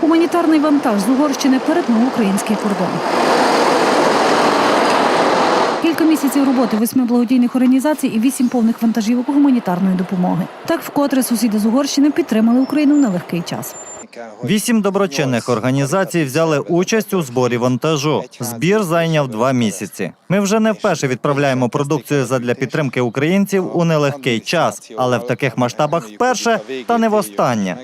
Гуманітарний вантаж з Угорщини перетнув український кордон. Кілька місяців роботи восьми благодійних організацій і вісім повних вантажівок гуманітарної допомоги. Так вкотре сусіди з Угорщини підтримали Україну на легкий час. Вісім доброчинних організацій взяли участь у зборі вантажу. Збір зайняв два місяці. Ми вже не вперше відправляємо продукцію задля підтримки українців у нелегкий час, але в таких масштабах вперше та не востаннє.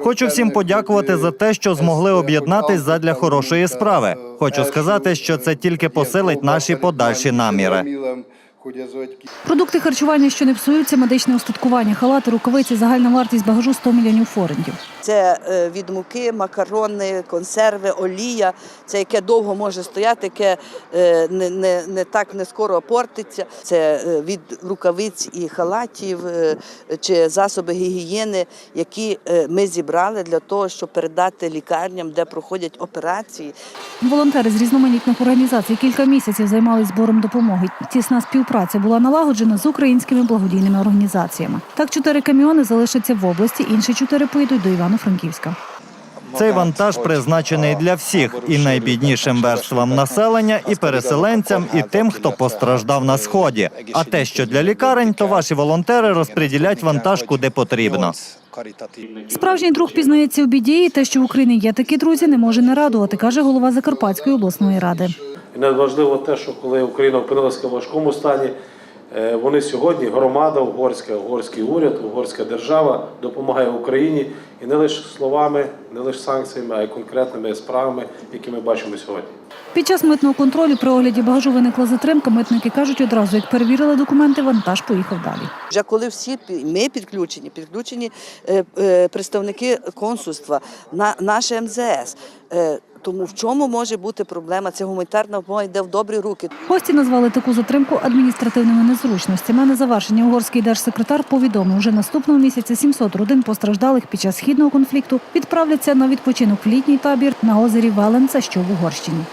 Хочу всім подякувати за те, що змогли об'єднатись задля хорошої справи. Хочу сказати, що це тільки посилить наші подальші наміри. Продукти харчування, що не псуються, медичне устаткування, халати, рукавиці, загальна вартість багажу 100 мільйонів форентів. Це е, від муки, макарони, консерви, олія, це яке довго може стояти, яке е, не, не, не так не скоро портиться. Це е, від рукавиць і халатів чи засоби гігієни, які ми зібрали для того, щоб передати лікарням, де проходять операції. Волонтери з різноманітних організацій кілька місяців займалися збором допомоги. Тісна співпраця була налагоджена з українськими благодійними організаціями. Так, чотири каміони залишаться в області, інші чотири поїдуть до Івано-Франківська. Цей вантаж призначений для всіх і найбіднішим верствам населення, і переселенцям, і тим, хто постраждав на сході. А те, що для лікарень, то ваші волонтери розподілять вантаж куди потрібно. Справжній друг пізнається у біді, і те, що в Україні є такі друзі, не може не радувати, каже голова Закарпатської обласної ради. І надважливо те, що коли Україна опинилася в важкому стані, е, вони сьогодні, громада угорська, угорський уряд, угорська держава допомагає Україні і не лише словами, не лише санкціями, а й конкретними справами, які ми бачимо сьогодні. Під час митного контролю при огляді багажу виникла затримка. Митники кажуть, одразу як перевірили документи, вантаж поїхав далі. Вже коли всі ми підключені, підключені е, е, представники консульства, на наше МЗС. Е, Тому в чому може бути проблема? Це гуманітарна допомога йде в добрі руки. Гості назвали таку затримку адміністративними незручностями. На завершення угорський держсекретар повідомив, вже наступного місяця 700 родин постраждалих під час східного конфлікту відправляться на відпочинок в літній табір на озері Валенца, що в Угорщині.